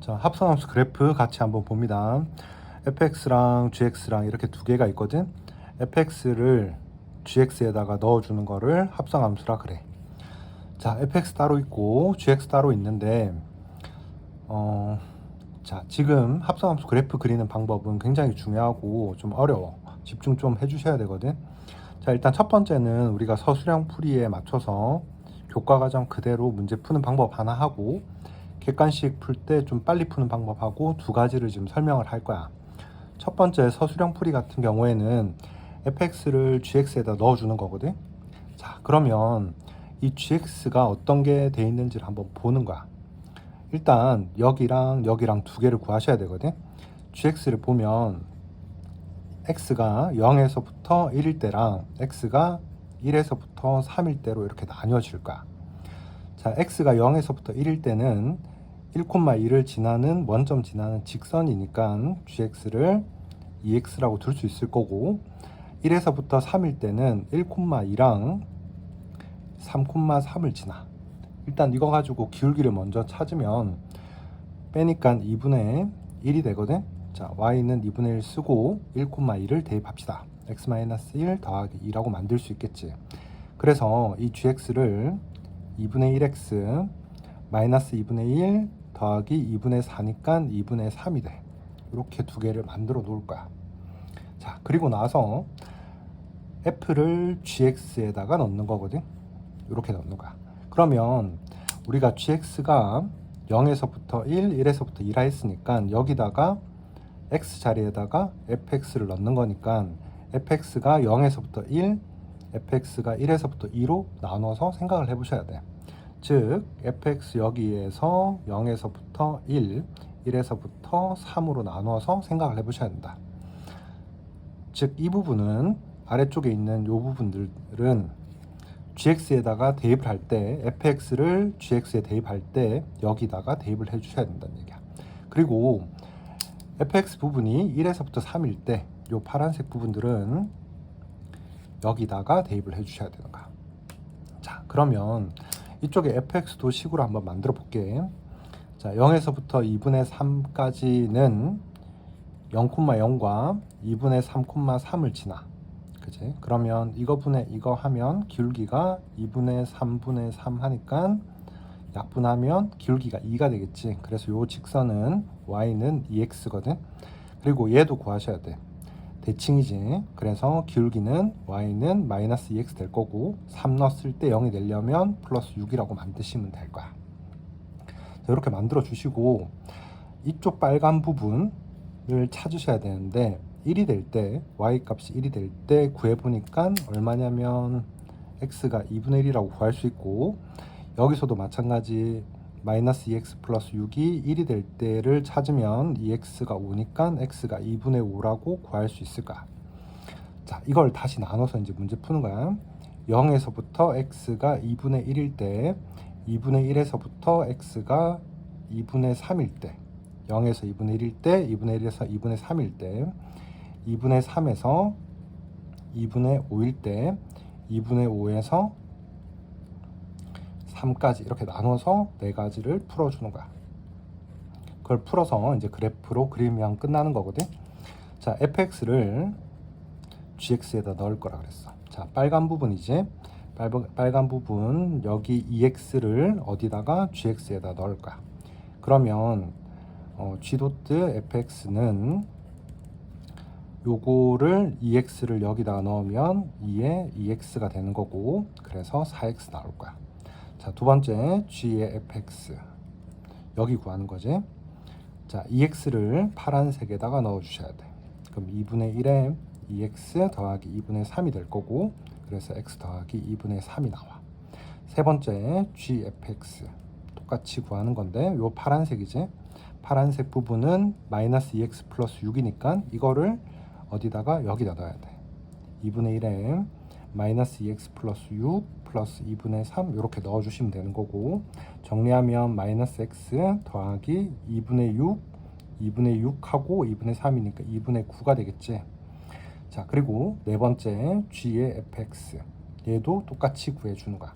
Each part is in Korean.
자, 합성함수 그래프 같이 한번 봅니다. fx랑 gx랑 이렇게 두 개가 있거든. fx를 gx에다가 넣어주는 거를 합성함수라 그래. 자, fx 따로 있고 gx 따로 있는데, 어, 자, 지금 합성함수 그래프 그리는 방법은 굉장히 중요하고 좀 어려워. 집중 좀 해주셔야 되거든. 자, 일단 첫 번째는 우리가 서술형 풀이에 맞춰서 교과 과정 그대로 문제 푸는 방법 하나 하고, 객관식 풀 때 좀 빨리 푸는 방법하고 두 가지를 지금 설명을 할 거야. 첫 번째 서술형 풀이 같은 경우에는 fx를 gx에다 넣어주는 거거든. 자, 그러면 이 gx가 어떤 게 돼 있는지를 한번 보는 거야. 일단 여기랑 여기랑 두 개를 구하셔야 되거든. gx를 보면 x가 0에서부터 1일 때랑 x가 1에서부터 3일 때로 이렇게 나뉘어질 거야. 자, x가 0에서부터 1일 때는 1,2를 지나는 원점 지나는 직선이니까 gx를 2x라고 둘 수 있을 거고 1에서부터 3일 때는 1,2랑 3,3을 지나. 일단 이거 가지고 기울기를 먼저 찾으면 빼니까 2분의 1이 되거든. 자, y는 2분의 1 쓰고 1,2를 대입합시다. x-1 더하기 2라고 만들 수 있겠지. 그래서 이 gx를 2분의 1x 마이너스 2분의 1 더하기 2분의 4니까 2분의 3이 돼. 이렇게 두 개를 만들어 놓을 거야. 자, 그리고 나서 f를 gx에다가 넣는 거거든. 이렇게 넣는 거야. 그러면 우리가 gx가 0에서부터 1, 1에서부터 2라 했으니까 여기다가 x 자리에다가 fx를 넣는 거니까 fx가 0에서부터 1, fx가 1에서부터 2로 나눠서 생각을 해보셔야 돼. 즉 fx 여기에서 0에서부터 1, 1에서부터 3으로 나눠서 생각을 해보셔야 된다. 즉 이 부분은 아래쪽에 있는 이 부분들은 gx에다가 대입을 할 때 fx를 gx에 대입할 때 여기다가 대입을 해주셔야 된다는 얘기야. 그리고 fx 부분이 1에서부터 3일 때이 파란색 부분들은 여기다가 대입을 해주셔야 되는 거야. 자, 그러면 이쪽에 fx도 식으로 한번 만들어 볼게. 자, 0에서부터 2분의 3까지는 0,0과 2분의 3,3을 지나. 그지? 그러면 이거 분의 이거 하면 기울기가 2분의 3분의 3 하니까 약분하면 기울기가 2가 되겠지. 그래서 요 직선은 y는 2x거든. 그리고 얘도 구하셔야 돼. 대칭이지. 그래서 기울기는 y는 마이너스 2x 될 거고 3 넣었을 때 0이 되려면 플러스 6이라고 만드시면 될 거야. 자, 이렇게 만들어 주시고 이쪽 빨간 부분을 찾으셔야 되는데 1이 될 때 y 값이 1이 될 때 구해 보니까 얼마냐면 x가 2분의 1이라고 구할 수 있고 여기서도 마찬가지 마이너스 2x 플러스 6이 1이 될 때를 찾으면 2x가 5니까 x가 2분의 5라고 구할 수 있을까? 자, 이걸 다시 나눠서 이제 문제 푸는 거야. 0에서부터 x가 2분의 1일 때 2분의 1에서부터 x가 2분의 3일 때 0에서 2분의 1일 때 2분의 1에서 2분의 3일 때 2분의 3에서 2분의 5일 때 2분의 5에서 3까지 이렇게 나눠서 네 가지를 풀어주는 거야. 그걸 풀어서 이제 그래프로 그리면 끝나는 거거든. 자, fx를 gx에다 넣을 거라 그랬어. 자, 빨간 부분이지. 빨간, 부분 여기 2x를 어디다가 gx에다 넣을 거야. 그러면 어, g 도트 fx는 요거를 2x를 여기다 넣으면 2에 2x가 되는 거고 그래서 4x 나올 거야. 자, 두 번째 g의 fx 여기 구하는 거지. 자, 2x를 파란색에다가 넣어 주셔야 돼. 그럼 2분의 1에 2x 더하기 2분의 3이 될 거고 그래서 x 더하기 2분의 3이 나와. 세 번째 gfx 똑같이 구하는 건데 요 파란색이지. 파란색 부분은 마이너스 2x 플러스 6이니까 이거를 어디다가 여기다 넣어야 돼. 2분의 1에 마이너스 2x 플러스 6 플러스 2분의 3 이렇게 넣어주시면 되는 거고 정리하면 마이너스 x 더하기 2분의 6 2분의 6하고 2분의 3이니까 2분의 9가 되겠지 자 그리고 네 번째 g의 fx 얘도 똑같이 구해주는 거야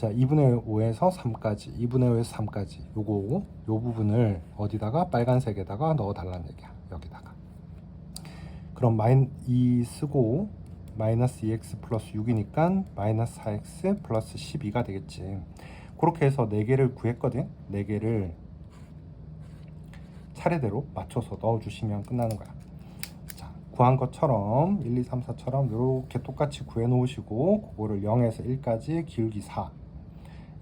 자, 2분의 5에서 3까지, 2분의 5에서 3까지 요거 요 부분을 어디다가 빨간색에다가 넣어 달라는 얘기야. 여기다가. 그럼 마인 2 쓰고 마이너스 2x 플러스 6이니까 마이너스 4x 플러스 12가 되겠지. 그렇게 해서 4개를 구했거든. 4개를 차례대로 맞춰서 넣어주시면 끝나는 거야. 자, 구한 것처럼 1, 2, 3, 4처럼 이렇게 똑같이 구해 놓으시고 그거를 0에서 1까지 기울기 4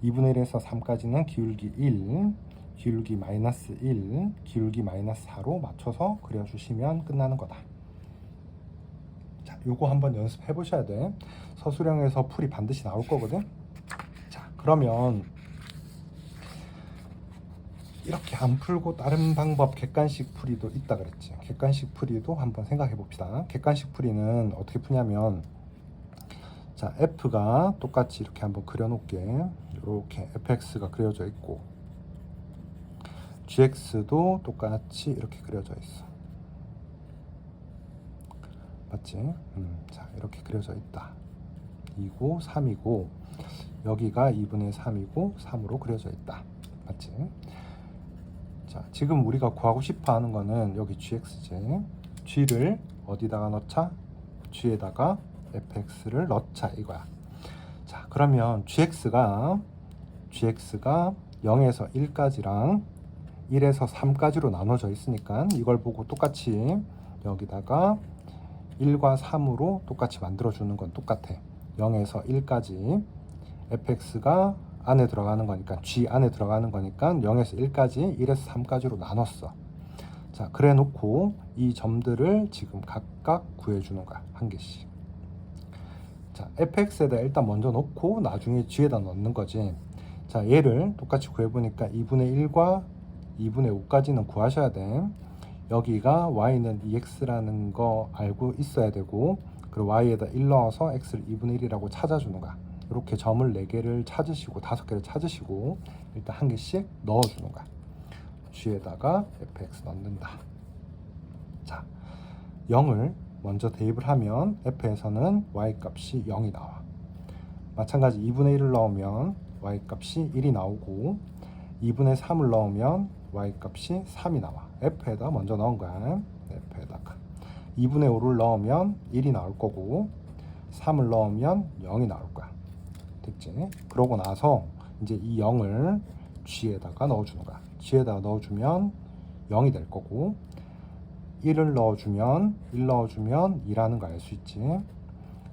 2분의 1에서 3까지는 기울기 1 기울기 마이너스 1 기울기 마이너스 4로 맞춰서 그려주시면 끝나는 거다. 자, 요거 한번 연습해 보셔야 돼. 서술형에서 풀이 반드시 나올 거거든. 자, 그러면 이렇게 안 풀고 다른 방법 객관식 풀이도 있다 그랬지. 객관식 풀이도 한번 생각해 봅시다. 객관식 풀이는 어떻게 푸냐면 자, f가 똑같이 이렇게 한번 그려 놓을게. 이렇게 fx가 그려져 있고 gx도 똑같이 이렇게 그려져 있어. 맞지? 음, 자, 이렇게 그려져 있다. 2고 3이고 여기가 2분의 3이고 3으로 그려져 있다. 맞지? 자, 지금 우리가 구하고 싶어 하는 거는 여기 gx지. g를 어디다가 넣자? g에다가 fx를 넣자 이거야. 자, 그러면 gx가 gx가 0에서 1까지랑 1에서 3까지로 나눠져 있으니까 이걸 보고 똑같이 여기다가 1과 3으로 똑같이 만들어 주는 건 똑같아. 0에서 1까지 fx가 안에 들어가는 거니까 g 안에 들어가는 거니까 0에서 1까지 1에서 3까지로 나눴어. 자, 그래 놓고 이 점들을 지금 각각 구해 주는 거야. 한 개씩. 자, fx에다 일단 먼저 넣고 나중에 g에다 넣는 거지. 자, 얘를 똑같이 구해 보니까 2분의 1과 2분의 5까지는 구하셔야 돼. 여기가 y는 2x라는 거 알고 있어야 되고 그리고 y에다 1 넣어서 x를 2분의 1이라고 찾아주는 거야. 이렇게 점을 4개를 찾으시고 5개를 찾으시고 일단 한 개씩 넣어주는 거야. g에다가 fx 넣는다. 자, 0을 먼저 대입을 하면 f에서는 y 값이 0이 나와. 마찬가지 2분의 1을 넣으면 y 값이 1이 나오고 2분의 3을 넣으면 y 값이 3이 나와. F에다 먼저 넣은 거야. f에다가 2분의 5를 넣으면 1이 나올 거고 3을 넣으면 0이 나올 거야. 됐지? 그러고 나서 이제 이 0을 g에다가 넣어주는 거야. g에다가 넣어주면 0이 될 거고 1을 넣어주면 1 넣어주면 2라는 거 알 수 있지.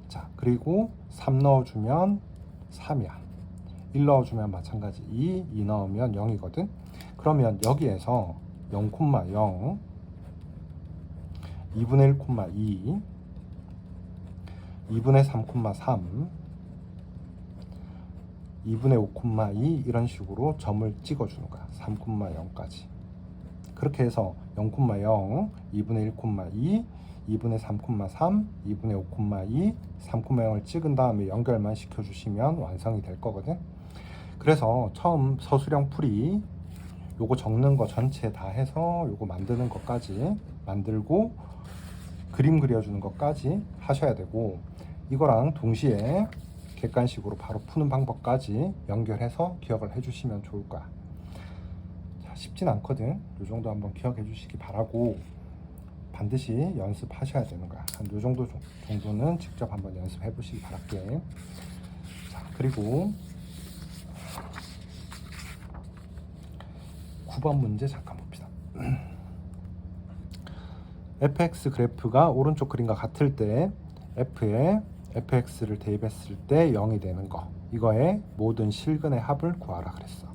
자 그리고 3 넣어주면 3이야. 1 넣어주면 마찬가지 2, 2 넣으면 0이거든. 그러면 여기에서 0,0 2분의 1,2 2분의 3,3 2분의 5,2 이런 식으로 점을 찍어주는 거야. 3,0까지. 그렇게 해서 0,0, 2분의 1,2, 2분의 3,3, 2분의 5,2, 3,0을 찍은 다음에 연결만 시켜주시면 완성이 될 거거든. 그래서 처음 서술형 풀이 요거 적는 거 전체 다 해서 요거 만드는 것까지 만들고 그림 그려주는 것까지 하셔야 되고 이거랑 동시에 객관식으로 바로 푸는 방법까지 연결해서 기억을 해주시면 좋을 거야. 자, 쉽진 않거든. 요 정도 한번 기억해 주시기 바라고 반드시 연습하셔야 되는 거야. 한 요 정도 정- 정도는 직접 한번 연습해 보시기 바랄게. 자, 그리고 9번 문제 잠깐 봅시다. fx 그래프가 오른쪽 그림과 같을 때 f에 fx를 대입했을 때 0이 되는 거 이거의 모든 실근의 합을 구하라 그랬어.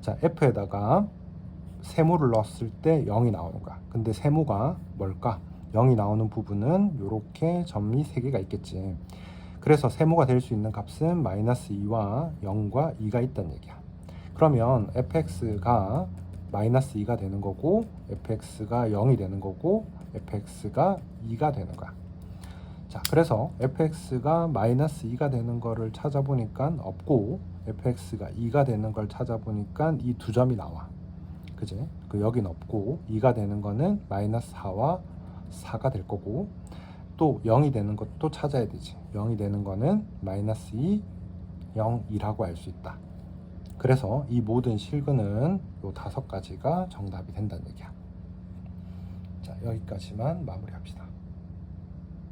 자 f에다가 세모를 넣었을 때 0이 나오는 거야. 근데 세모가 뭘까? 0이 나오는 부분은 이렇게 점이 3개가 있겠지. 그래서 세모가 될 수 있는 값은 마이너스 2와 0과 2가 있다는 얘기야. 그러면 fx가 마이너스 2가 되는 거고 fx가 0이 되는 거고 fx가 2가 되는 거야. 자, 그래서 fx가 마이너스 2가 되는 거를 찾아보니까 없고 fx가 2가 되는 걸 찾아보니까 이 두 점이 나와. 그지? 그 여긴 없고 2가 되는 거는 마이너스 4와 4가 될 거고 또 0이 되는 것도 찾아야 되지. 0이 되는 거는 마이너스 2, 0, 2라고 알 수 있다. 그래서 이 모든 실근은 요 다섯 가지가 정답이 된다는 얘기야. 자, 여기까지만 마무리합시다.